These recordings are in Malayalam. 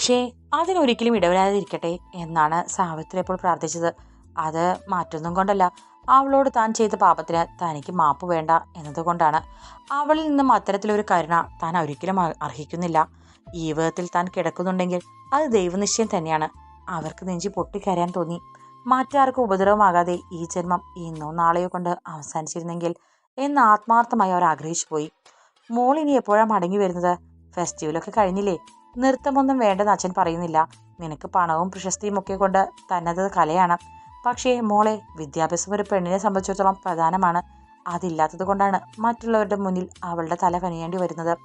പക്ഷേ അതിനൊരിക്കലും ഇടവരാതിരിക്കട്ടെ എന്നാണ് സാവിത്രി അപ്പോൾ പ്രാർത്ഥിച്ചത്. അത് മാറ്റൊന്നും കൊണ്ടല്ല. അവളോട് താൻ ചെയ്ത പാപത്തിന് തനിക്ക് മാപ്പ് വേണ്ട എന്നതുകൊണ്ടാണ്. അവളിൽ നിന്നും അത്തരത്തിലൊരു കരുണ താൻ ഒരിക്കലും അർഹിക്കുന്നില്ല. ഈ വിധത്തിൽ താൻ കിടക്കുന്നുണ്ടെങ്കിൽ അത് ദൈവനിശ്ചയം തന്നെയാണ്. അവർക്ക് നെഞ്ചി പൊട്ടിക്കരയാൻ തോന്നി. മറ്റാർക്കും ഉപദ്രവമാകാതെ ഈ ജന്മം ഇന്നോ നാളെയോ കൊണ്ട് അവസാനിച്ചിരുന്നെങ്കിൽ എന്ന് ആത്മാർത്ഥമായി അവർ ആഗ്രഹിച്ചു പോയി മോൾ ഇനി എപ്പോഴാണ് മടങ്ങി വരുന്നത്? ഫെസ്റ്റിവലൊക്കെ കഴിഞ്ഞില്ലേ? നൃത്തമൊന്നും വേണ്ടെന്ന് അച്ഛൻ പറയുന്നില്ല. നിനക്ക് പണവും പ്രശസ്തിയും ഒക്കെ കൊണ്ട് തന്നത് കലയാണ്. പക്ഷേ മോളെ വിദ്യാഭ്യാസം ഒരു പെണ്ണിനെ സംബന്ധിച്ചിടത്തോളം പ്രധാനമാണ്. അതില്ലാത്തത് കൊണ്ടാണ് മറ്റുള്ളവരുടെ മുന്നിൽ അവളുടെ തല കനിയേണ്ടി വരുന്നത്.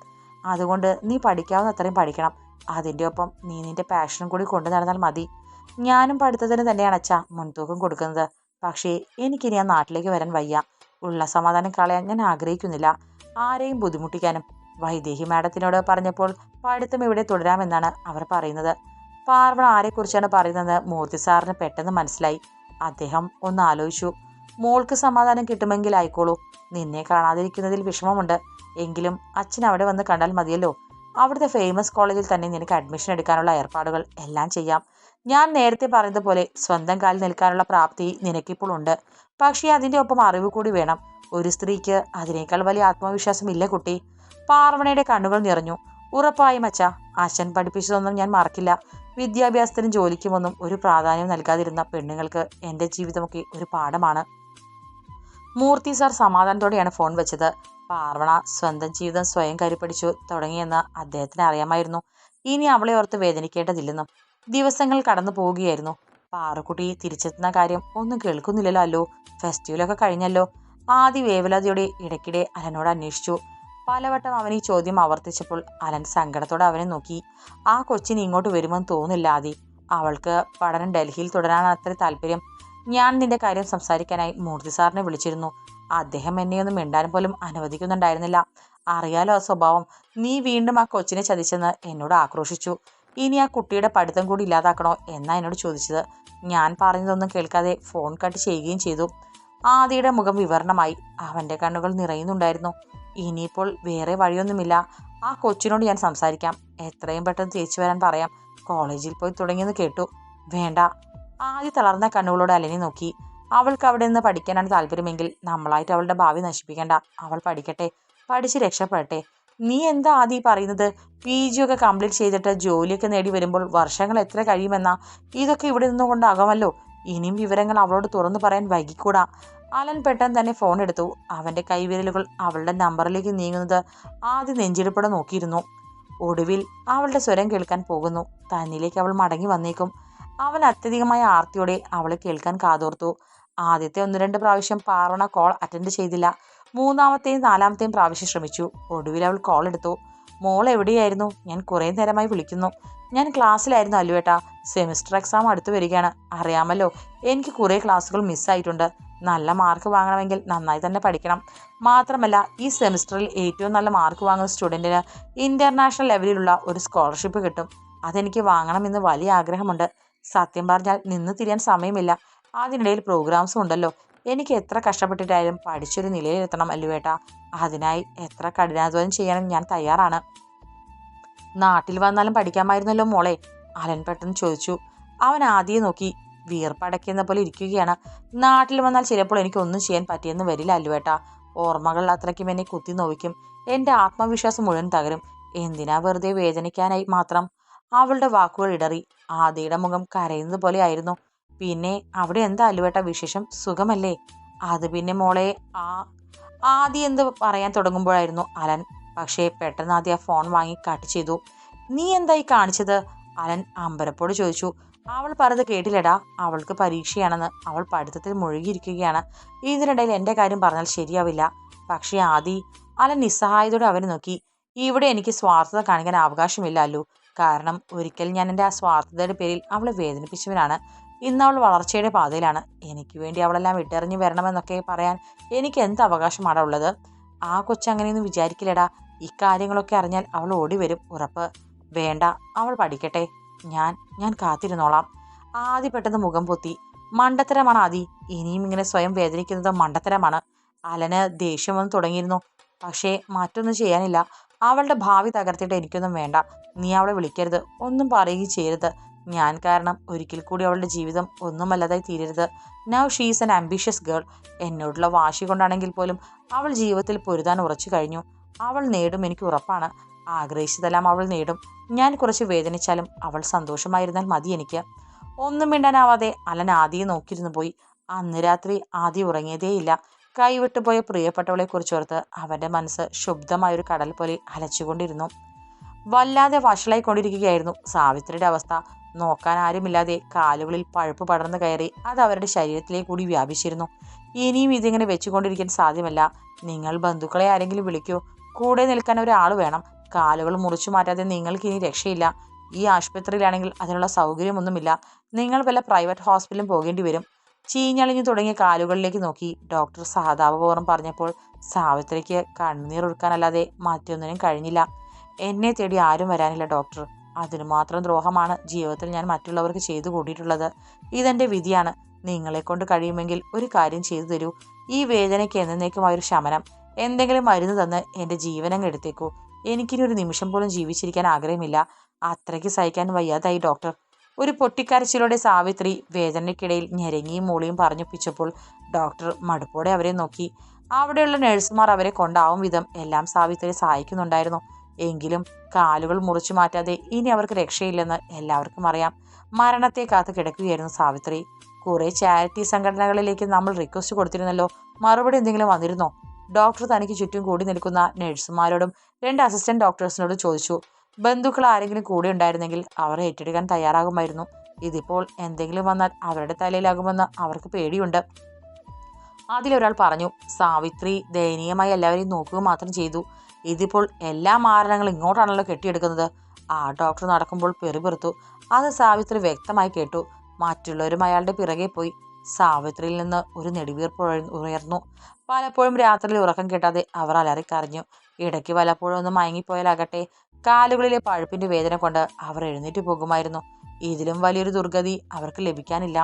അതുകൊണ്ട് നീ പഠിക്കാവുന്ന അത്രയും പഠിക്കണം. അതിന്റെ ഒപ്പം നീ നിന്റെ പാഷനും കൂടി കൊണ്ടു നടന്നാൽ മതി. ഞാനും പഠിത്തത്തിന് തന്നെയാണ് അച്ഛാ മുൻതൂക്കം കൊടുക്കുന്നത്. പക്ഷേ എനിക്കിനി ആ നാട്ടിലേക്ക് വരാൻ വയ്യ. ഉള്ള സമാധാനം കളയാൻ ഞാൻ ആഗ്രഹിക്കുന്നില്ല. ആരെയും ബുദ്ധിമുട്ടിക്കാനും വൈദേഹി മാഡത്തിനോട് പറഞ്ഞപ്പോൾ പഠിത്തം ഇവിടെ തുടരാമെന്നാണ് അവർ പറയുന്നത്. പാർവണ ആരെക്കുറിച്ചാണ് പറയുന്നത് മൂർത്തി സാറിന് പെട്ടെന്ന് മനസ്സിലായി. അദ്ദേഹം ഒന്ന് ആലോചിച്ചു. മോൾക്ക് സമാധാനം കിട്ടുമെങ്കിൽ ആയിക്കോളൂ. നിന്നെ കാണാതിരിക്കുന്നതിൽ വിഷമമുണ്ട്. എങ്കിലും അച്ഛൻ അവിടെ വന്ന് കണ്ടാൽ മതിയല്ലോ. അവിടുത്തെ ഫേമസ് കോളേജിൽ തന്നെ നിനക്ക് അഡ്മിഷൻ എടുക്കാനുള്ള ഏർപ്പാടുകൾ എല്ലാം ചെയ്യാം. ഞാൻ നേരത്തെ പറഞ്ഞതുപോലെ സ്വന്തം കാലിൽ നിൽക്കാനുള്ള പ്രാപ്തി നിനക്കിപ്പോൾ ഉണ്ട്. പക്ഷേ അതിന്റെ ഒപ്പം അറിവ് കൂടി വേണം. ഒരു സ്ത്രീക്ക് അതിനേക്കാൾ വലിയ ആത്മവിശ്വാസം ഇല്ല കുട്ടി. പാർവണയുടെ കണ്ണുകൾ നിറഞ്ഞു. ഉറപ്പായും അച്ഛ അച്ഛൻ പഠിപ്പിച്ചതൊന്നും ഞാൻ മറക്കില്ല. വിദ്യാഭ്യാസത്തിനും ജോലിക്കുമൊന്നും ഒരു പ്രാധാന്യം നൽകാതിരുന്ന പെണ്ണുങ്ങൾക്ക് എന്റെ ജീവിതമൊക്കെ ഒരു പാഠമാണ്. മൂർത്തി സാർ സമാധാനത്തോടെയാണ് ഫോൺ വെച്ചത്. പാർവണ സ്വന്തം ജീവിതം സ്വയം കരുപിടിച്ചു തുടങ്ങിയെന്ന് അദ്ദേഹത്തിന് അറിയാമായിരുന്നു. ഇനി അവളെ ഓർത്ത് വേദനിക്കേണ്ടതില്ലെന്നും ദിവസങ്ങൾ കടന്നു പോവുകയായിരുന്നു. പാറുക്കുട്ടി തിരിച്ചെത്തുന്ന കാര്യം ഒന്നും കേൾക്കുന്നില്ലല്ലോ അല്ലോ. ഫെസ്റ്റിവലൊക്കെ കഴിഞ്ഞല്ലോ. ആദ്യ വേവലാതിയുടെ ഇടയ്ക്കിടെ അലനോട് അന്വേഷിച്ചു. പലവട്ടം അവൻ ഈ ചോദ്യം ആവർത്തിച്ചപ്പോൾ അലൻ സങ്കടത്തോടെ അവനെ നോക്കി. ആ കൊച്ചിന് ഇങ്ങോട്ട് വരുമെന്ന് തോന്നില്ല അവൾക്ക് പഠനം ഡൽഹിയിൽ തുടരാനാണ് അത്ര താല്പര്യം. ഞാൻ നിന്റെ കാര്യം സംസാരിക്കാനായി മൂർത്തി സാറിനെ വിളിച്ചിരുന്നു. അദ്ദേഹം എന്നെയൊന്നും മിണ്ടാൻ പോലും അനുവദിക്കുന്നുണ്ടായിരുന്നില്ല. അറിയാലോ സ്വഭാവം. നീ വീണ്ടും ആ കൊച്ചിനെ ചതിച്ചെന്ന് എന്നോട് ആക്രോശിച്ചു. ഇനി ആ കുട്ടിയുടെ പഠിത്തം കൂടി ഇല്ലാതാക്കണോ എന്നാ എന്നോട് ചോദിച്ചത്. ഞാൻ പറഞ്ഞതൊന്നും കേൾക്കാതെ ഫോൺ കട്ട് ചെയ്യുകയും ചെയ്തു. ആദിയുടെ മുഖം വിവരണമായി. അവന്റെ കണ്ണുകൾ നിറയുന്നുണ്ടായിരുന്നു. ഇനിയിപ്പോൾ വേറെ വഴിയൊന്നുമില്ല. ആ കൊച്ചിനോട് ഞാൻ സംസാരിക്കാം. എത്രയും പെട്ടെന്ന് തിരിച്ചു വരാൻ പറയാം. കോളേജിൽ പോയി തുടങ്ങിയെന്ന് കേട്ടു. വേണ്ട. ആദ്യ തളർന്ന കണ്ണുകളോട് അലനെ നോക്കി. അവൾക്ക് അവിടെ നിന്ന് പഠിക്കാനാണ് താല്പര്യമെങ്കിൽ നമ്മളായിട്ട് അവളുടെ ഭാവി നശിപ്പിക്കേണ്ട. അവൾ പഠിക്കട്ടെ. പഠിച്ച് രക്ഷപ്പെടട്ടെ. നീ എന്താ ആദ്യം പറയുന്നത്? പി ജി ഒക്കെ കംപ്ലീറ്റ് ചെയ്തിട്ട് ജോലിയൊക്കെ നേടി വരുമ്പോൾ വർഷങ്ങൾ എത്ര കഴിയുമെന്നാ? ഇതൊക്കെ ഇവിടെ നിന്നുകൊണ്ടാകാമല്ലോ. ഇനിയും വിവരങ്ങൾ അവളോട് തുറന്നു പറയാൻ വൈകിക്കൂടാ. അലൻ പെട്ടെന്ന് തന്നെ ഫോൺ എടുത്തു. അവന്റെ കൈവിരലുകൾ അവളുടെ നമ്പറിലേക്ക് നീങ്ങുന്നത് ആദ്യം നെഞ്ചിടിപ്പട നോക്കിയിരുന്നു. ഒടുവിൽ അവളുടെ സ്വരം കേൾക്കാൻ പോകുന്നു. തന്നിലേക്ക് അവൾ മടങ്ങി വന്നേക്കും. അവൻ അത്യധികമായ ആർത്തിയോടെ അവളെ കേൾക്കാൻ കാതോർത്തു. ആദ്യത്തെ ഒന്ന് രണ്ട് പ്രാവശ്യം പാർവണ കോൾ അറ്റൻഡ് ചെയ്തില്ല. മൂന്നാമത്തെയും നാലാമത്തെയും പ്രാവശ്യം ശ്രമിച്ചു. ഒടുവിൽ അവൾ കോൾ എടുത്തു. മോൾ എവിടെയായിരുന്നു? ഞാൻ കുറേ നേരമായി വിളിക്കുന്നു. ഞാൻ ക്ലാസ്സിലായിരുന്നു അല്ലുവേട്ടാ സെമിസ്റ്റർ എക്സാം അടുത്ത് വരികയാണ്. അറിയാമല്ലോ എനിക്ക് കുറേ ക്ലാസ്സുകൾ മിസ്സായിട്ടുണ്ട്. നല്ല മാർക്ക് വാങ്ങണമെങ്കിൽ നന്നായി തന്നെ പഠിക്കണം. മാത്രമല്ല ഈ സെമിസ്റ്ററിൽ ഏറ്റവും നല്ല മാർക്ക് വാങ്ങുന്ന സ്റ്റുഡന്റിന് ഇന്റർനാഷണൽ ലെവലിലുള്ള ഒരു സ്കോളർഷിപ്പ് കിട്ടും. അതെനിക്ക് വാങ്ങണമെന്ന് വലിയ ആഗ്രഹമുണ്ട്. സത്യം പറഞ്ഞാൽ നിന്ന് തിരിയാൻ സമയമില്ല. അതിനിടയിൽ പ്രോഗ്രാംസും ഉണ്ടല്ലോ. എനിക്ക് എത്ര കഷ്ടപ്പെട്ടിട്ടായാലും പഠിച്ചൊരു നിലയിലെത്തണം അല്ലുവേട്ടാ. അതിനായി എത്ര കഠിനാധ്വാനം ചെയ്യാനും ഞാൻ തയ്യാറാണ്. നാട്ടിൽ വന്നാലും പഠിക്കാമായിരുന്നല്ലോ മോളെ അലൻ പെട്ടെന്ന് ചോദിച്ചു. അവൻ ആദ്യം നോക്കി വീർപ്പടയ്ക്കുന്ന പോലെ ഇരിക്കുകയാണ്. നാട്ടിൽ വന്നാൽ ചിലപ്പോൾ എനിക്കൊന്നും ചെയ്യാൻ പറ്റിയെന്ന് വരില്ല അല്ലുവേട്ടാ. ഓർമ്മകൾ അത്രയ്ക്കും എന്നെ കുത്തി നോവിക്കും. എന്റെ ആത്മവിശ്വാസം മുഴുവൻ തകരും. എന്തിനാ വെറുതെ വേദനിക്കാനായി മാത്രം? അവളുടെ വാക്കുകൾ ഇടറി. ആദിയുടെ മുഖം കരയുന്നത് പോലെ ആയിരുന്നു. പിന്നെ അവിടെ എന്താ അല്ലുവേട്ട വിശേഷം? സുഖമല്ലേ? അത് പിന്നെ മോളെ ആ ആദ്യം എന്ത് പറയാൻ തുടങ്ങുമ്പോഴായിരുന്നു അലൻ. പക്ഷേ പെട്ടെന്ന് ആദ്യം ആ ഫോൺ വാങ്ങി കട്ട് ചെയ്തു. നീ എന്തായി കാണിച്ചത്? അലൻ അമ്പരപ്പോട് ചോദിച്ചു. അവൾ പറഞ്ഞത് കേട്ടില്ലടാ. അവൾക്ക് പരീക്ഷയാണെന്ന്. അവൾ പഠിത്തത്തിൽ മുഴുകിയിരിക്കുകയാണ്. ഇതിനിടയിൽ എന്റെ കാര്യം പറഞ്ഞാൽ ശരിയാവില്ല. പക്ഷേ ആദി അലൻ നിസ്സഹായതയോടെ അവനെ നോക്കി. ഇവിടെ എനിക്ക് സ്വാർത്ഥത കാണിക്കാൻ അവകാശമില്ലല്ലോ കാരണം ഒരിക്കൽ ഞാൻ എന്റെ ആ സ്വാർത്ഥതയുടെ പേരിൽ അവളെ വേദനിപ്പിച്ചവനാണ്. ഇന്ന് അവൾ വളർച്ചയുടെ പാതയിലാണ്. എനിക്ക് വേണ്ടി അവളെല്ലാം വിട്ടെറിഞ്ഞ് വരണമെന്നൊക്കെ പറയാൻ എനിക്ക് എന്ത് അവകാശമാണ് ഉള്ളത് ആ കൊച്ചങ്ങനെയൊന്നും വിചാരിക്കില്ലടാ. ഇക്കാര്യങ്ങളൊക്കെ അറിഞ്ഞാൽ അവൾ ഓടി വരും ഉറപ്പ്. വേണ്ട അവൾ പഠിക്കട്ടെ. ഞാൻ ഞാൻ കാത്തിരുന്നോളാം. ആദി പെട്ടെന്ന് മുഖം പൊത്തി. മണ്ടത്തരമാണ് ആദി. ഇനിയും ഇങ്ങനെ സ്വയം വേദനിക്കുന്നത് മണ്ടത്തരമാണ്. അലന് ദേഷ്യം വന്ന് തുടങ്ങിയിരുന്നു. പക്ഷേ മറ്റൊന്നും ചെയ്യാനില്ല. അവളുടെ ഭാവി തകർത്തിട്ട് എനിക്കൊന്നും വേണ്ട. നീ അവളെ വിളിക്കരുത്. ഒന്നും പറയുകയും ചെയ്യരുത്. ഞാൻ കാരണം ഒരിക്കൽ കൂടി അവളുടെ ജീവിതം ഒന്നുമല്ലാതായി തീരരുത്. Now she's an ambitious girl എന്നോടുള്ള വാശി കൊണ്ടാണെങ്കിൽ പോലും അവൾ ജീവിതത്തിൽ പൊരുതാൻ ഉറച്ചു കഴിഞ്ഞു. അവൾ നേടും എനിക്ക് ഉറപ്പാണ്. ആഗ്രഹിച്ചതെല്ലാം അവൾ നേടും. ഞാൻ കുറച്ച് വേദനിച്ചാലും അവൾ സന്തോഷമായിരുന്നാൽ മതി എനിക്ക്. ഒന്നും മിണ്ടാനാവാതെ അലൻ ആദിയെ നോക്കിയിരുന്നു പോയി. അന്ന് രാത്രി ആദി ഉറങ്ങിയതേയില്ല. കൈവിട്ടുപോയ പോയ പ്രിയപ്പെട്ടവളെ കുറിച്ചോർത്ത് അവന്റെ മനസ്സ് ശുദ്ധമായൊരു കടൽ പോലെ അലച്ചുകൊണ്ടിരുന്നു. വല്ലാതെ വഷളായിക്കൊണ്ടിരിക്കുകയായിരുന്നു സാവിത്രിയുടെ അവസ്ഥ. നോക്കാൻ ആരുമില്ലാതെ കാലുകളിൽ പഴുപ്പ് പടർന്നു കയറി അത് അവരുടെ ശരീരത്തിലേക്ക് കൂടി വ്യാപിച്ചിരുന്നു. ഇനിയും ഇതിങ്ങനെ വെച്ചുകൊണ്ടിരിക്കാൻ സാധ്യമല്ല. നിങ്ങൾ ബന്ധുക്കളെ ആരെങ്കിലും വിളിക്കൂ. കൂടെ നിൽക്കാൻ ഒരാൾ വേണം. കാലുകൾ മുറിച്ചു മാറ്റാതെ നിങ്ങൾക്ക് ഇനി രക്ഷയില്ല. ഈ ആശുപത്രിയിലാണെങ്കിൽ അതിനുള്ള സൗകര്യമൊന്നുമില്ല. നിങ്ങൾ വല്ല പ്രൈവറ്റ് ഹോസ്പിറ്റലും പോകേണ്ടി വരും. ചീഞ്ഞളിഞ്ഞു തുടങ്ങിയ കാലുകളിലേക്ക് നോക്കി ഡോക്ടർ സഹതാപപൂർവം പറഞ്ഞപ്പോൾ സാവിത്രിക്ക് കണ്ണുനീർ ഒഴുക്കാനല്ലാതെ മറ്റൊന്നിനും കഴിഞ്ഞില്ല. എന്നെ തേടി ആരും വരാനില്ല ഡോക്ടർ. അതിനു മാത്രം ദ്രോഹമാണ് ജീവിതത്തിൽ ഞാൻ മറ്റുള്ളവർക്ക് ചെയ്തു കൂട്ടിയിട്ടുള്ളത്. ഇതെന്റെ വിധിയാണ്. നിങ്ങളെ കൊണ്ട് കഴിയുമെങ്കിൽ ഒരു കാര്യം ചെയ്തു തരൂ. ഈ വേദനയ്ക്ക് എന്നേക്കുമായൊരു ശമനം. എന്തെങ്കിലും മരുന്ന് തന്ന് എന്റെ ജീവനങ്ങ് എടുത്തേക്കൂ. എനിക്കിനി ഒരു നിമിഷം പോലും ജീവിച്ചിരിക്കാൻ ആഗ്രഹമില്ല. അത്രയ്ക്ക് സഹിക്കാൻ വയ്യാതായി ഡോക്ടർ. ഒരു പൊട്ടിക്കരച്ചിലൂടെ സാവിത്രി വേദനയ്ക്കിടയിൽ ഞെരങ്ങിയും മൂളിയും പറഞ്ഞൊപ്പിച്ചപ്പോൾ ഡോക്ടർ മടുപ്പോടെ അവരെ നോക്കി. അവിടെയുള്ള നഴ്സുമാർ അവരെ കൊണ്ടാവും വിധം എല്ലാം സാവിത്രി സഹായിക്കുന്നുണ്ടായിരുന്നു. എങ്കിലും കാലുകൾ മുറിച്ചു മാറ്റാതെ ഇനി അവർക്ക് രക്ഷയില്ലെന്ന് എല്ലാവർക്കും അറിയാം. മരണത്തെ കാത്ത് കിടക്കുകയായിരുന്നു സാവിത്രി. കുറെ ചാരിറ്റി സംഘടനകളിലേക്ക് നമ്മൾ റിക്വസ്റ്റ് കൊടുത്തിരുന്നല്ലോ. മറുപടി എന്തെങ്കിലും വന്നിരുന്നോ? ഡോക്ടർ തനിക്ക് ചുറ്റും കൂടി നിൽക്കുന്ന നഴ്സുമാരോടും രണ്ട് അസിസ്റ്റന്റ് ഡോക്ടേഴ്സിനോടും ചോദിച്ചു. ബന്ധുക്കൾ ആരെങ്കിലും കൂടെ ഉണ്ടായിരുന്നെങ്കിൽ അവരെ ഏറ്റെടുക്കാൻ തയ്യാറാകുമായിരുന്നു. ഇതിപ്പോൾ എന്തെങ്കിലും വന്നാൽ അവരുടെ തലയിലാകുമെന്ന് അവർക്ക് പേടിയുണ്ട്. അതിലൊരാൾ പറഞ്ഞു സാവിത്രി ദയനീയമായി എല്ലാവരെയും നോക്കുക മാത്രം ചെയ്തു. ഇതിപ്പോൾ എല്ലാ മാരണങ്ങളും ഇങ്ങോട്ടാണല്ലോ കെട്ടിയെടുക്കുന്നത്. ആ ഡോക്ടർ നടക്കുമ്പോൾ പെറുപെറുത്തു അത് സാവിത്രി വ്യക്തമായി കേട്ടു. മറ്റുള്ളവരും അയാളുടെ പിറകെ പോയി. സാവിത്രിയിൽ നിന്ന് ഒരു നെടുവീർപ്പ് ഉയർന്നു. പലപ്പോഴും രാത്രിയിൽ ഉറക്കം കിട്ടാതെ അവർ അലറിക്കറിഞ്ഞു ഇടയ്ക്ക് പലപ്പോഴും ഒന്ന് മയങ്ങിപ്പോയാലാകട്ടെ കാലുകളിലെ പഴുപ്പിന്റെ വേദന കൊണ്ട് അവർ എഴുന്നേറ്റ് പോകുമായിരുന്നു. ഇതിലും വലിയൊരു ദുർഗതി അവർക്ക് ലഭിക്കാനില്ല.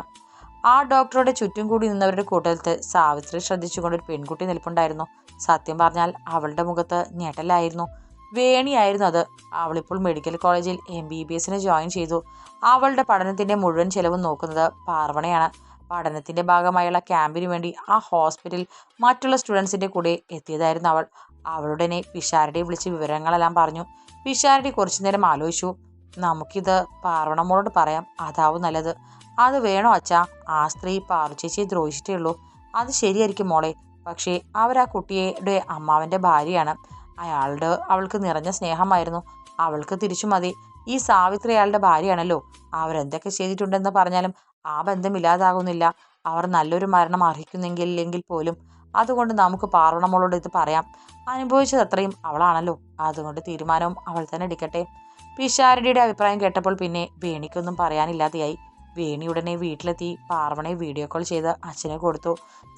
ആ ഡോക്ടറുടെ ചുറ്റും കൂടി നിന്നവരുടെ കൂട്ടത്തിൽ സാവിത്രി ശ്രദ്ധിച്ചുകൊണ്ട് ഒരു പെൺകുട്ടി നിൽപ്പുണ്ടായിരുന്നു. സത്യം പറഞ്ഞാൽ അവളുടെ മുഖത്ത് ഞെട്ടലായിരുന്നു. വേണിയായിരുന്നു അത്. അവളിപ്പോൾ മെഡിക്കൽ കോളേജിൽ എം ബി ബി എസിന് ജോയിൻ ചെയ്തു. അവളുടെ പഠനത്തിന്റെ മുഴുവൻ ചെലവും നോക്കുന്നത് പാർവണയാണ്. പഠനത്തിന്റെ ഭാഗമായുള്ള ക്യാമ്പിന് വേണ്ടി ആ ഹോസ്പിറ്റലിൽ മറ്റുള്ള സ്റ്റുഡൻസിന്റെ കൂടെ എത്തിയതായിരുന്നു അവൾ. അവളുടനെ പിഷാരടി വിളിച്ച് വിവരങ്ങളെല്ലാം പറഞ്ഞു. പിഷാരടി കുറച്ചു നേരം ആലോചിച്ചു. നമുക്കിത് പാർവണമോളോട് പറയാം. അതാവും നല്ലത്. അത് വേണോ അച്ഛാ? ആ സ്ത്രീ പാർച്ചേച്ചിയെ ദ്രോഹിച്ചിട്ടേ ഉള്ളൂ. അത് ശരിയായിരിക്കും മോളെ. പക്ഷേ അവരാ കുട്ടിയുടെ അമ്മാവന്റെ ഭാര്യയാണ്. അയാളുടെ അവൾക്ക് നിറഞ്ഞ സ്നേഹമായിരുന്നു. അവൾക്ക് തിരിച്ചു മതി. ഈ സാവിത്രി അയാളുടെ ഭാര്യയാണല്ലോ. അവരെന്തൊക്കെ ചെയ്തിട്ടുണ്ടെന്ന് പറഞ്ഞാലും ആ ബന്ധം ഇല്ലാതാകുന്നില്ല. അവർ നല്ലൊരു മരണം അർഹിക്കുന്നെങ്കിൽ പോലും അതുകൊണ്ട് നമുക്ക് പാർവണമോളോട് ഇത് പറയാം. അനുഭവിച്ചത് അത്രയും അവളാണല്ലോ. അതുകൊണ്ട് തീരുമാനവും അവൾ തന്നെ എടുക്കട്ടെ. പിഷാരടിയുടെ അഭിപ്രായം കേട്ടപ്പോൾ പിന്നെ വേണിക്കൊന്നും പറയാനില്ലാതെയായി. വേണി ഉടനെ വീട്ടിലെത്തി പാർവണയെ വീഡിയോ കോൾ ചെയ്ത് അച്ഛനെ കൊടുത്തു.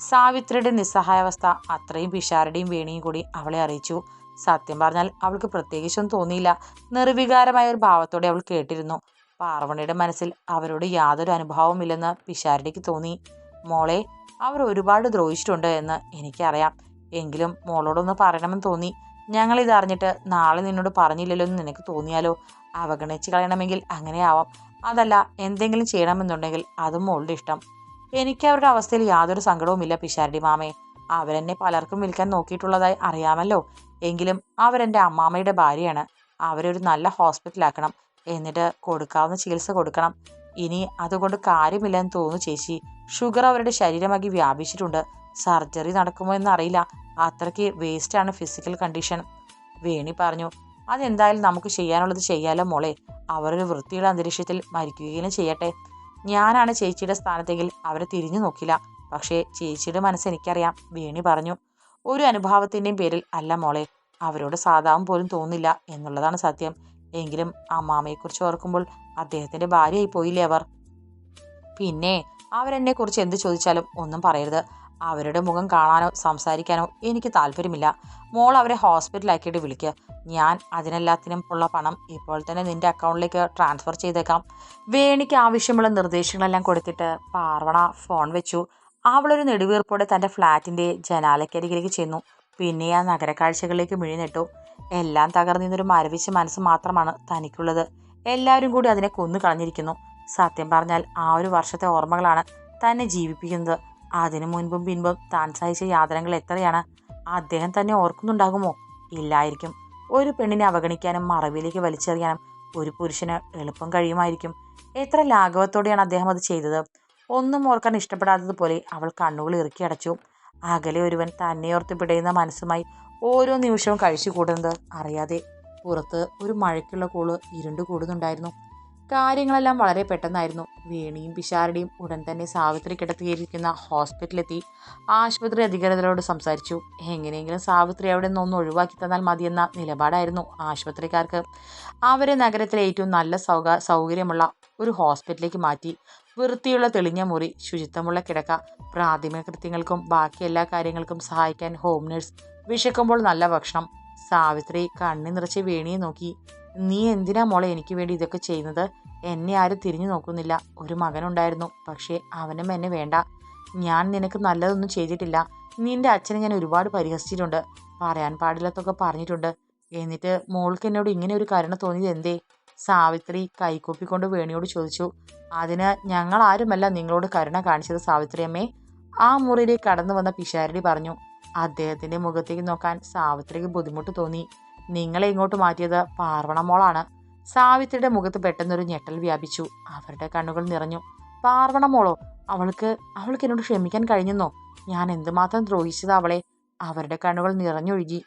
സാവിത്രിയുടെ നിസ്സഹായാവസ്ഥ അത്രയും പിഷാരുടെയും വേണിയും കൂടി അവളെ അറിയിച്ചു. സത്യം പറഞ്ഞാൽ അവൾക്ക് പ്രത്യേകിച്ചൊന്നും തോന്നിയില്ല. നിർവികാരമായ ഒരു ഭാവത്തോടെ അവൾ കേട്ടിരുന്നു. പാർവണിയുടെ മനസ്സിൽ അവരോട് യാതൊരു അനുഭവമില്ലെന്ന് പിഷാരടിക്ക് തോന്നി. മോളെ അവർ ഒരുപാട് ദ്രോഹിച്ചിട്ടുണ്ട് എന്ന് എനിക്കറിയാം. എങ്കിലും മോളോടൊന്ന് പറയണമെന്ന് തോന്നി. ഞങ്ങൾ ഇത് നാളെ നിന്നോട് പറഞ്ഞില്ലല്ലോ എന്ന് നിനക്ക് തോന്നിയാലോ? അവഗണിച്ച് കളയണമെങ്കിൽ അങ്ങനെ ആവാം അതല്ല എന്തെങ്കിലും ചെയ്യണമെന്നുണ്ടെങ്കിൽ അതും മോളുടെ ഇഷ്ടം. എനിക്ക് അവരുടെ അവസ്ഥയിൽ യാതൊരു സങ്കടവുമില്ല പിഷാരടി മാമേ. അവരെന്നെ പലർക്കും വിൽക്കാൻ നോക്കിയിട്ടുള്ളതായി അറിയാമല്ലോ. എങ്കിലും അവരെന്റെ അമ്മാമ്മയുടെ ഭാര്യയാണ്. അവരൊരു നല്ല ഹോസ്പിറ്റലാക്കണം. എന്നിട്ട് കൊടുക്കാവുന്ന ചികിത്സ കൊടുക്കണം. ഇനി അതുകൊണ്ട് കാര്യമില്ലെന്ന് തോന്നുന്നു ചേച്ചി. ഷുഗർ അവരുടെ ശരീരമാക്കി വ്യാപിച്ചിട്ടുണ്ട്. സർജറി നടക്കുമോ എന്നറിയില്ല. അത്രയ്ക്ക് വേസ്റ്റാണ് ഫിസിക്കൽ കണ്ടീഷൻ. വേണി പറഞ്ഞു അതെന്തായാലും നമുക്ക് ചെയ്യാനുള്ളത് ചെയ്യാലോ മോളെ. അവരൊരു വൃത്തിയുടെ അന്തരീക്ഷത്തിൽ മരിക്കുകയും ചെയ്യട്ടെ. ഞാനാണ് ചേച്ചിയുടെ സ്ഥാനത്തെങ്കിൽ അവരെ തിരിഞ്ഞു നോക്കില്ല. പക്ഷേ ചേച്ചിയുടെ മനസ്സ് എനിക്കറിയാം. വീണി പറഞ്ഞു ഒരു അനുഭാവത്തിന്റെയും പേരിൽ അല്ല മോളെ. അവരോട് സാധാവും പോലും തോന്നില്ല എന്നുള്ളതാണ് സത്യം. എങ്കിലും അമ്മാമയെക്കുറിച്ച് ഓർക്കുമ്പോൾ അദ്ദേഹത്തിന്റെ ഭാര്യയായി പോയില്ലേ അവർ? പിന്നെ അവരെന്നെക്കുറിച്ച് എന്ത് ചോദിച്ചാലും ഒന്നും പറയരുത്. അവരുടെ മുഖം കാണാനോ സംസാരിക്കാനോ എനിക്ക് താല്പര്യമില്ല. മോൾ അവരെ ഹോസ്പിറ്റലാക്കിയിട്ട് വിളിക്കുക ഞാൻ അതിനെല്ലാത്തിനും ഉള്ള പണം ഇപ്പോൾ തന്നെ നിന്റെ അക്കൗണ്ടിലേക്ക് ട്രാൻസ്ഫർ ചെയ്തേക്കാം. വേണിക്ക് ആവശ്യമുള്ള നിർദ്ദേശങ്ങളെല്ലാം കൊടുത്തിട്ട് പാർവണ ഫോൺ വെച്ചു. അവളൊരു നെടുവീർപ്പോടെ തന്റെ ഫ്ലാറ്റിന്റെ ജനാലക്കരികിലേക്ക് ചെന്നു. പിന്നെ ആ നഗരക്കാഴ്ചകളിലേക്ക് മിഴിനിട്ടു എല്ലാം തകർന്നിന്നൊരു മരവിച്ച മനസ്സ് മാത്രമാണ് തനിക്കുള്ളത്. എല്ലാവരും കൂടി അതിനെ കൊന്നു കളഞ്ഞിരിക്കുന്നു. സത്യം പറഞ്ഞാൽ ആ ഒരു വർഷത്തെ ഓർമ്മകളാണ് തന്നെ ജീവിപ്പിക്കുന്നത്. അതിനു മുൻപും പിൻപും താൻ സഹിച്ച യാതനകൾ എത്രയാണ്? അദ്ദേഹം തന്നെ ഓർക്കുന്നുണ്ടാകുമോ? ഇല്ലായിരിക്കും. ഒരു പെണ്ണിനെ അവഗണിക്കാനും മറവിലേക്ക് വലിച്ചെറിയാനും ഒരു പുരുഷന് എളുപ്പം കഴിയുമായിരിക്കും. എത്ര ലാഘവത്തോടെയാണ് അദ്ദേഹം അത് ചെയ്തത്? ഒന്നും ഓർക്കാൻ ഇഷ്ടപ്പെടാത്തതുപോലെ അവൾ കണ്ണുകൾ ഇറുക്കി അടച്ചു. അകലെ ഒരുവൻ തന്നെ ഓർത്ത് പിടയുന്ന മനസ്സുമായി ഓരോ നിമിഷവും കഴിച്ചു കൂടുന്നത് അറിയാതെ പുറത്ത് ഒരു മഴയ്ക്കുള്ള കൂൾ ഇരുണ്ടു കൂടുന്നുണ്ടായിരുന്നു. കാര്യങ്ങളെല്ലാം വളരെ പെട്ടെന്നായിരുന്നു. വേണിയും പിഷാരടിയും ഉടൻ തന്നെ സാവിത്രി കിടത്തിയിരിക്കുന്ന ഹോസ്പിറ്റലിലെത്തി ആശുപത്രി അധികൃതരോട് സംസാരിച്ചു. എങ്ങനെയെങ്കിലും സാവിത്രി അവിടെ നിന്നൊന്ന് ഒഴിവാക്കി തന്നാൽ മതിയെന്ന നിലപാടായിരുന്നു ആശുപത്രിക്കാർക്ക്. അവരെ നഗരത്തിലെ ഏറ്റവും നല്ല സൗക സൗകര്യമുള്ള ഒരു ഹോസ്പിറ്റലിലേക്ക് മാറ്റി. വൃത്തിയുള്ള തെളിഞ്ഞ മുറി ശുചിത്വമുള്ള കിടക്ക പ്രാഥമിക കൃത്യങ്ങൾക്കും ബാക്കി എല്ലാ കാര്യങ്ങൾക്കും സഹായിക്കാൻ ഹോം നഴ്സ് വിശക്കുമ്പോൾ നല്ല ഭക്ഷണം. സാവിത്രി കണ്ണി നിറച്ച് വേണിയെ നോക്കി. നീ എന്തിനാ മോളെ എനിക്ക് വേണ്ടി ഇതൊക്കെ ചെയ്യുന്നത്? എന്നെ ആരും തിരിഞ്ഞു നോക്കുന്നില്ല. ഒരു മകനുണ്ടായിരുന്നു. പക്ഷേ അവനും എന്നെ വേണ്ട. ഞാൻ നിനക്ക് നല്ലതൊന്നും ചെയ്തിട്ടില്ല. നിന്റെ അച്ഛനെ ഞാൻ ഒരുപാട് പരിഹസിച്ചിട്ടുണ്ട്. പറയാൻ പാടില്ലാത്തൊക്കെ പറഞ്ഞിട്ടുണ്ട്. എന്നിട്ട് മോൾക്ക് എന്നോട് ഇങ്ങനെ ഒരു കരുണ തോന്നിയത് എന്തേ? സാവിത്രി കൈക്കൊപ്പിക്കൊണ്ട് വേണിയോട് ചോദിച്ചു. അതിന് ഞങ്ങൾ ആരുമല്ല നിങ്ങളോട് കരുണ കാണിച്ചത് സാവിത്രിയമ്മേ ആ മുറിയിലേക്ക് കടന്നു വന്ന പിഷാരടി പറഞ്ഞു. അദ്ദേഹത്തിന്റെ മുഖത്തേക്ക് നോക്കാൻ സാവിത്രിക്ക് ബുദ്ധിമുട്ട് തോന്നി. നിങ്ങളെ ഇങ്ങോട്ട് മാറ്റിയത് പാർവണമോളാണ്. സാവിത്രിയുടെ മുഖത്ത് പെട്ടെന്നൊരു ഞെട്ടൽ വ്യാപിച്ചു. അവരുടെ കണ്ണുകൾ നിറഞ്ഞു. പാർവണമോളോ അവൾക്ക് അവൾക്ക് എന്നോട് ക്ഷമിക്കാൻ കഴിഞ്ഞെന്നോ? ഞാൻ എന്തുമാത്രം ദ്രോഹിച്ചത് അവളെ? അവരുടെ കണ്ണുകൾ നിറഞ്ഞൊഴുകി.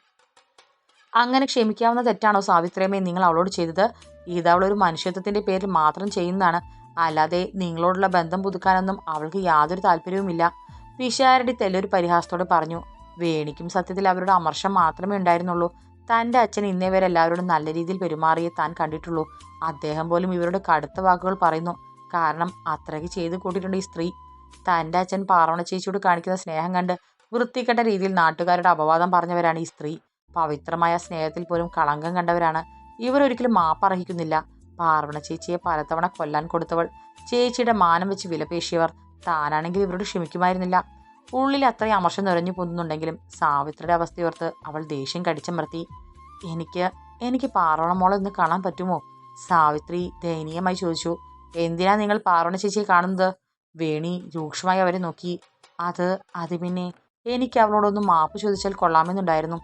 അങ്ങനെ ക്ഷമിക്കാവുന്ന തെറ്റാണോ സാവിത്രിയമ്മേ നിങ്ങൾ അവളോട് ചെയ്തത്? ഇത് അവളൊരു മനുഷ്യത്വത്തിന്റെ പേരിൽ മാത്രം ചെയ്യുന്നതാണ്. അല്ലാതെ നിങ്ങളോടുള്ള ബന്ധം പുതുക്കാനൊന്നും അവൾക്ക് യാതൊരു താല്പര്യവുമില്ല. പിഷാരടി തെല്ലൊരു പരിഹാസത്തോടെ പറഞ്ഞു. വേണിക്കും സത്യത്തിൽ അവരുടെ അമർഷം മാത്രമേ ഉണ്ടായിരുന്നുള്ളൂ. തന്റെ അച്ഛൻ ഇന്നേ വരെ എല്ലാവരോടും നല്ല രീതിയിൽ പെരുമാറിയേ താൻ കണ്ടിട്ടുള്ളൂ. അദ്ദേഹം പോലും ഇവരുടെ കടുത്ത വാക്കുകൾ പറയുന്നു. കാരണം അത്രയ്ക്ക് ചെയ്തു കൂട്ടിയിട്ടുണ്ട് ഈ സ്ത്രീ. തന്റെ അച്ഛൻ പാറവണ ചേച്ചിയോട് കാണിക്കുന്ന സ്നേഹം കണ്ട് വൃത്തികെട്ട രീതിയിൽ നാട്ടുകാരുടെ അപവാദം പറഞ്ഞവരാണ് ഈ സ്ത്രീ. പവിത്രമായ സ്നേഹത്തിൽ പോലും കളങ്കം കണ്ടവരാണ്. ഇവർ ഒരിക്കലും മാപ്പർഹിക്കുന്നില്ല. പാർവണ ചേച്ചിയെ പലതവണ കൊല്ലാൻ കൊടുത്തവൾ. ചേച്ചിയുടെ മാനം വെച്ച് വിലപേശിയവർ. താനാണെങ്കിൽ ഇവരോട് ക്ഷമിക്കുമായിരുന്നില്ല. ഉള്ളിൽ അത്രയും അമർഷം നിറഞ്ഞു പോകുന്നുണ്ടെങ്കിലും സാവിത്രിയുടെ അവസ്ഥയോർത്ത് അവൾ ദേഷ്യം കടിച്ചമർത്തി എനിക്ക് എനിക്ക് പാറോണ മോളെ ഒന്ന് കാണാൻ പറ്റുമോ? സാവിത്രി ദയനീയമായി ചോദിച്ചു. എന്തിനാ നിങ്ങൾ പാറോണ ചേച്ചിയെ കാണുന്നത്? വേണി രൂക്ഷമായി അവരെ നോക്കി. അത് അത് പിന്നെ എനിക്ക് അവളോടൊന്ന് മാപ്പ് ചോദിച്ചാൽ കൊള്ളാമെന്നുണ്ടായിരുന്നു.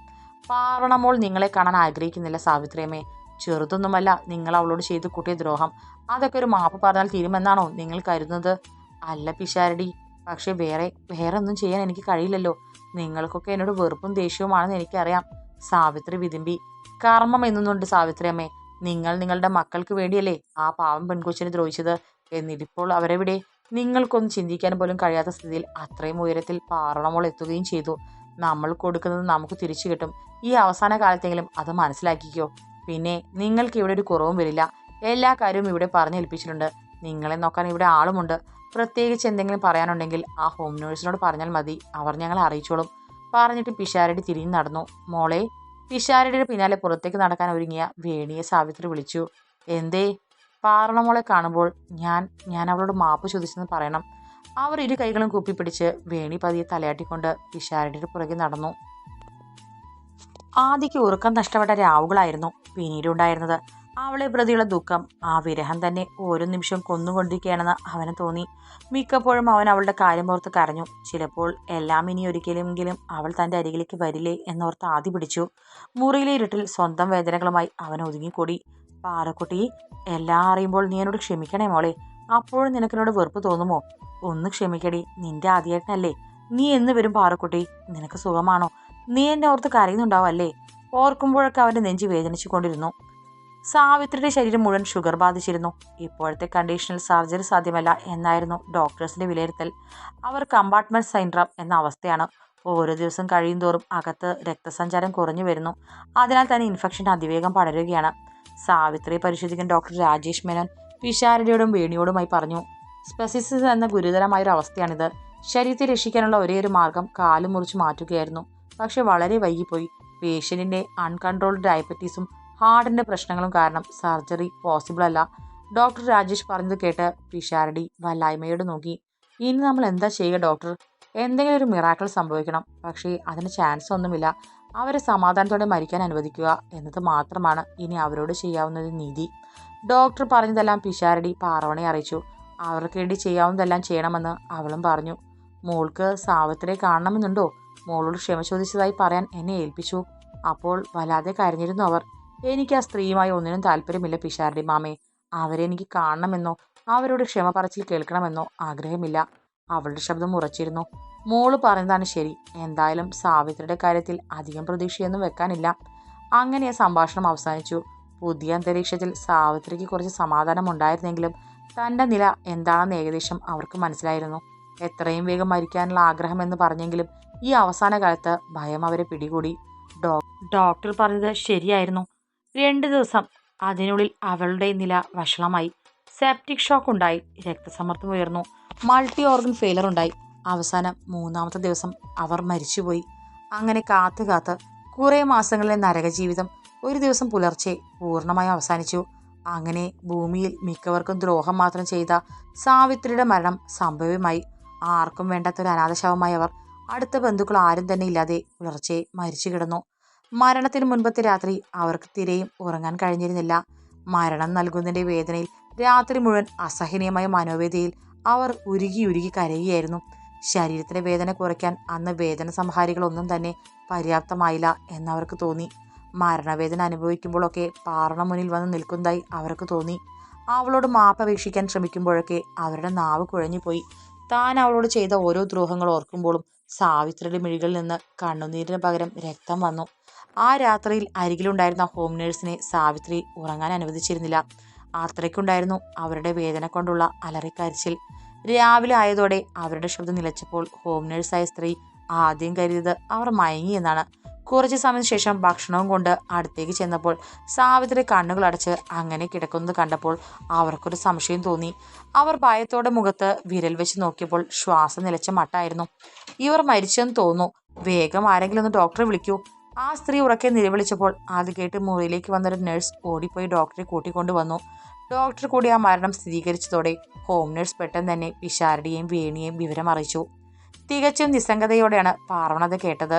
പാറോണ മോൾ നിങ്ങളെ കാണാൻ ആഗ്രഹിക്കുന്നില്ല സാവിത്രിയമ്മേ. ചെറുതൊന്നുമല്ല നിങ്ങൾ അവളോട് ചെയ്തു കൂട്ടിയ ദ്രോഹം. അതൊക്കെ ഒരു മാപ്പ് പറഞ്ഞാൽ തീരുമെന്നാണോ നിങ്ങൾ കരുതുന്നത്? അല്ല പിഷാരടി. പക്ഷെ വേറെ വേറെ ഒന്നും ചെയ്യാൻ എനിക്ക് കഴിയില്ലല്ലോ. നിങ്ങൾക്കൊക്കെ എന്നോട് വെറുപ്പും ദേഷ്യവുമാണെന്ന് എനിക്കറിയാം. സാവിത്രി വിതുമ്പി കർമ്മം എന്നൊന്നുണ്ട് സാവിത്രി അമ്മേ. നിങ്ങൾ നിങ്ങളുടെ മക്കൾക്ക് വേണ്ടിയല്ലേ ആ പാവം പെൺകൊച്ചിനെ ദ്രോഹിച്ചത്? എന്നിട്ടിപ്പോൾ അവരെവിടെ? നിങ്ങൾക്കൊന്നും ചിന്തിക്കാൻ പോലും കഴിയാത്ത സ്ഥിതിയിൽ അത്രയും ഉയരത്തിൽ പാറണമോൾ എത്തുകയും ചെയ്തു. നമ്മൾ കൊടുക്കുന്നത് നമുക്ക് തിരിച്ചു കിട്ടും. ഈ അവസാന കാലത്തെങ്കിലും അത് മനസ്സിലാക്കിക്കോ. പിന്നെ നിങ്ങൾക്ക് ഇവിടെ ഒരു കുറവും വരില്ല. എല്ലാ കാര്യവും ഇവിടെ പറഞ്ഞേൽപ്പിച്ചിട്ടുണ്ട്. നിങ്ങളെ നോക്കാൻ ഇവിടെ ആളുമുണ്ട്. പ്രത്യേകിച്ച് എന്തെങ്കിലും പറയാനുണ്ടെങ്കിൽ ആ ഹോം നേഴ്സിനോട് പറഞ്ഞാൽ മതി. അവർ ഞങ്ങളെ അറിയിച്ചോളും. പറഞ്ഞിട്ട് പിഷാരടി തിരിഞ്ഞു നടന്നു. മോളെ പിഷാരടിയുടെ പിന്നാലെ പുറത്തേക്ക് നടക്കാൻ ഒരുങ്ങിയ വേണിയെ സാവിത്രി വിളിച്ചു. എന്തേ പാറണമോളെ കാണുമ്പോൾ ഞാൻ ഞാൻ അവളോട് മാപ്പ് ചോദിച്ചെന്ന് പറയണം. അവർ ഇരു കൈകളും കൂപ്പിപ്പിടിച്ച് വേണി പതിയെ തലയാട്ടിക്കൊണ്ട് പിഷാരടിയുടെ പുറകെ നടന്നു. ആദിക്ക് ഉറക്കം നഷ്ടപ്പെട്ട രാവുകളായിരുന്നു പിന്നീടുണ്ടായിരുന്നത് അവളെ പ്രതിയുള്ള ദുഃഖം ആ വിരഹം തന്നെ ഓരോ നിമിഷം കൊന്നുകൊണ്ടിരിക്കുകയാണെന്ന് അവന് തോന്നി. മിക്കപ്പോഴും അവൻ അവളുടെ കാര്യം ഓർത്ത് കരഞ്ഞു. ചിലപ്പോൾ എല്ലാം ഇനി ഒരിക്കലെങ്കിലും അവൾ തന്റെ അരികിലേക്ക് വരില്ലേ എന്നോർത്ത് ആദ്യ പിടിച്ചു. മുറിയിലെ ഇരുട്ടിൽ സ്വന്തം വേദനകളുമായി അവൻ ഒതുങ്ങിക്കൂടി. പാറക്കുട്ടി എല്ലാം അറിയുമ്പോൾ നീ എന്നോട് ക്ഷമിക്കണേ മോളെ. അപ്പോഴും നിനക്കെന്നോട് വെറുപ്പ് തോന്നുമോ? ഒന്ന് ക്ഷമിക്കടി. നിന്റെ ആദ്യേട്ടനല്ലേ. നീ എന്ന് വരും പാറക്കുട്ടി. നിനക്ക് സുഖമാണോ? നീ എന്നെ ഓർത്ത് കരയുന്നുണ്ടാവല്ലേ? ഓർക്കുമ്പോഴൊക്കെ അവന്റെ നെഞ്ചി വേദനിച്ചു കൊണ്ടിരുന്നു സാവിത്രിയുടെ ശരീരം മുഴുവൻ ഷുഗർ ബാധിച്ചിരുന്നു. ഇപ്പോഴത്തെ കണ്ടീഷനിൽ സർജറി സാധ്യമല്ല എന്നായിരുന്നു ഡോക്ടേഴ്സിന്റെ വിലയിരുത്തൽ. അവർ കമ്പാർട്ട്മെന്റ് സൈൻഡ്രം എന്ന അവസ്ഥയാണ്. ഓരോ ദിവസം കഴിയുന്തോറും അകത്ത് രക്തസഞ്ചാരം കുറഞ്ഞു വരുന്നു. അതിനാൽ തന്നെ ഇൻഫെക്ഷൻ അതിവേഗം പടരുകയാണ്. സാവിത്രി പരിശോധിക്കാൻ ഡോക്ടർ രാജേഷ് മേനോൻ വിശാരടിയോടും വേണിയോടുമായി പറഞ്ഞു സ്പെസിസിസ് എന്ന ഗുരുതരമായ ഒരു അവസ്ഥയാണിത്. ശരീരത്തെ രക്ഷിക്കാനുള്ള ഒരേയൊരു ഒരു മാർഗം കാൽ മുറിച്ച് മാറ്റുകയായിരുന്നു. പക്ഷെ വളരെ വൈകിപ്പോയി. പേഷ്യന്റിന്റെ അൺകൺട്രോൾഡ് ഡയബറ്റീസും ഹാർട്ടിന്റെ പ്രശ്നങ്ങളും കാരണം സർജറി പോസിബിൾ അല്ല. ഡോക്ടർ രാജേഷ് പറഞ്ഞത് കേട്ട് പിഷാരടി വല്ലായ്മയോട് നോക്കി. ഇനി നമ്മൾ എന്താ ചെയ്യുക ഡോക്ടർ? എന്തെങ്കിലും ഒരു മിറാക്കിൾ സംഭവിക്കണം. പക്ഷേ അതിന് ചാൻസ് ഒന്നുമില്ല. അവരെ സമാധാനത്തോടെ മരിക്കാൻ അനുവദിക്കുക എന്നത് മാത്രമാണ് ഇനി അവരോട് ചെയ്യാവുന്നത് നീതി. ഡോക്ടർ പറഞ്ഞതെല്ലാം പിഷാരടി പാറവണെ അറിയിച്ചു. അവർക്ക് വേണ്ടി ചെയ്യാവുന്നതെല്ലാം ചെയ്യണമെന്ന് അവളും പറഞ്ഞു. മോൾക്ക് സാവത്തിനെ കാണണമെന്നുണ്ടോ? മോളോട് ക്ഷമ ചോദിച്ചതായി പറയാൻ എന്നെ ഏൽപ്പിച്ചു. അപ്പോൾ വല്ലാതെ കരഞ്ഞിരുന്നു അവർ. എനിക്ക് ആ സ്ത്രീയുമായി ഒന്നിനും താല്പര്യമില്ല പിഷാരടി മാമേ. അവരെ എനിക്ക് കാണണമെന്നോ അവരോട് ക്ഷമ പറച്ചിൽ കേൾക്കണമെന്നോ ആഗ്രഹമില്ല. അവളുടെ ശബ്ദം ഉറച്ചിരുന്നു. മോൾ പറയുന്നതാണ് ശരി. എന്തായാലും സാവിത്രിയുടെ കാര്യത്തിൽ അധികം പ്രതീക്ഷയൊന്നും വെക്കാനില്ല. അങ്ങനെ സംഭാഷണം അവസാനിച്ചു. പുതിയ അന്തരീക്ഷത്തിൽ സാവിത്രിക്ക് കുറച്ച് സമാധാനം ഉണ്ടായിരുന്നെങ്കിലും തന്റെ നില എന്താണെന്ന് ഏകദേശം അവർക്ക് മനസ്സിലായിരുന്നു. എത്രയും വേഗം മരിക്കാനുള്ള ആഗ്രഹമെന്ന് പറഞ്ഞെങ്കിലും ഈ അവസാന കാലത്ത് ഭയം അവരെ പിടികൂടി. ഡോക്ടർ പറഞ്ഞത് ശരിയായിരുന്നു. രണ്ട് ദിവസം അതിനുള്ളിൽ അവളുടെ നില വഷളമായി. സെപ്റ്റിക് ഷോക്ക് ഉണ്ടായി. രക്തസമ്മർദ്ദം ഉയർന്നു. മൾട്ടി ഓർഗൻ ഫെയിലർ ഉണ്ടായി. അവസാനം മൂന്നാമത്തെ ദിവസം അവർ മരിച്ചുപോയി. അങ്ങനെ കാത്തു കാത്ത് കുറേ മാസങ്ങളിലെ നരകജീവിതം ഒരു ദിവസം പുലർച്ചെ പൂർണമായി അവസാനിച്ചു. അങ്ങനെ ഭൂമിയിൽ മിക്കവർക്കും ദ്രോഹം മാത്രം ചെയ്ത സാവിത്രിയുടെ മരണം സംഭവ്യമായി ആർക്കും വേണ്ടാത്തൊരു അനാഥശവമായി അവർ അടുത്ത ബന്ധുക്കൾ ആരും തന്നെ ഇല്ലാതെ പുലർച്ചെ മരിച്ചു കിടന്നു. മരണത്തിന് മുൻപത്തെ രാത്രി അവർക്ക് തിരയും ഉറങ്ങാൻ കഴിഞ്ഞിരുന്നില്ല. മരണം നൽകുന്നതിന്റെ വേദനയിൽ രാത്രി മുഴുവൻ അസഹനീയമായ മനോവേദിയിൽ അവർ ഉരുകി ഉരുകി കരയുകയായിരുന്നു. ശരീരത്തിലെ വേദന കുറയ്ക്കാൻ അന്ന് വേദന സംഹാരികളൊന്നും തന്നെ പര്യാപ്തമായില്ല എന്നവർക്ക് തോന്നി. മരണവേദന അനുഭവിക്കുമ്പോഴൊക്കെ പാറണ മുന്നിൽ വന്ന് നിൽക്കുന്നതായി അവർക്ക് തോന്നി. അവളോട് മാപ്പപേക്ഷിക്കാൻ ശ്രമിക്കുമ്പോഴൊക്കെ അവരുടെ നാവ് കുഴഞ്ഞുപോയി. താൻ അവളോട് ചെയ്ത ഓരോ ദ്രോഹങ്ങൾ ഓർക്കുമ്പോഴും സാവിത്രിയുടെ മിഴികളിൽ നിന്ന് കണ്ണുനീരിന് പകരം രക്തം വന്നു. ആ രാത്രിയിൽ അരികിലുണ്ടായിരുന്ന ഹോം നേഴ്സിനെ സാവിത്രി ഉറങ്ങാൻ അനുവദിച്ചിരുന്നില്ല. അത്രയ്ക്കുണ്ടായിരുന്നു അവരുടെ വേദന കൊണ്ടുള്ള അലറിക്കരച്ചിൽ. രാവിലെ ആയതോടെ അവരുടെ ശബ്ദം നിലച്ചപ്പോൾ ഹോം നേഴ്സായ സ്ത്രീ ആദ്യം കരുതിയത് അവർ മയങ്ങി എന്നാണ്. കുറച്ച് സമയത്തിന് ശേഷം ഭക്ഷണവും കൊണ്ട് അടുത്തേക്ക് ചെന്നപ്പോൾ സാവിത്രി കണ്ണുകൾ അടച്ച് അങ്ങനെ കിടക്കുന്നത് കണ്ടപ്പോൾ അവർക്കൊരു സംശയം തോന്നി. അവർ ഭയത്തോടെ മുഖത്ത് വിരൽ വെച്ച് നോക്കിയപ്പോൾ ശ്വാസം നിലച്ച മട്ടായിരുന്നു. ഇവർ മരിച്ചെന്ന് തോന്നുന്നു. വേഗം ആരെങ്കിലും ഒന്ന് ഡോക്ടറെ വിളിക്കൂ. ആ സ്ത്രീ ഉറക്കെ നിലവിളിച്ചപ്പോൾ അത് കേട്ട് മുറിയിലേക്ക് വന്നൊരു നഴ്സ് ഓടിപ്പോയി ഡോക്ടറെ കൂട്ടിക്കൊണ്ടുവന്നു ഡോക്ടർ കൂടി ആ മരണം സ്ഥിരീകരിച്ചതോടെ ഹോം നഴ്സ് പെട്ടെന്ന് തന്നെ പിഷാരടിയെയും വേണിയെയും വിവരം അറിയിച്ചു തികച്ചും നിസ്സംഗതയോടെയാണ് പാർവണത കേട്ടത്.